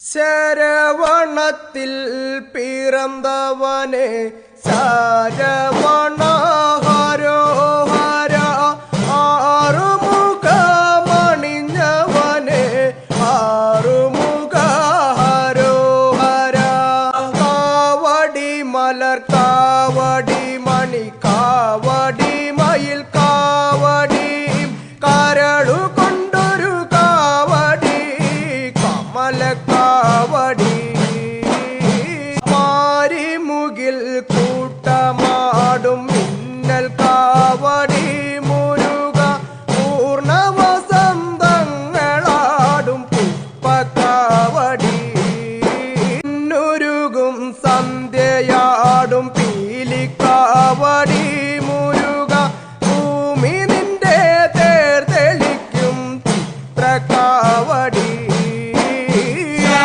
ശരവണത്തിൽ പിറന്തവനെ ശരവണ ഹരോ മലർ കാവടി മണി കാവടി കാവടി മാരിമുകിൽ കൂട്ടമാടും മിന്നൽ കാവടി. മുരുക പൂർണ വസന്തങ്ങളാടും പുഷ്പക്കാവടി ുരുകും സന്ധ്യയാടും പീലിക്കാവടി. മുരുക ഭൂമി നിന്റെ തേർ തെളിക്കും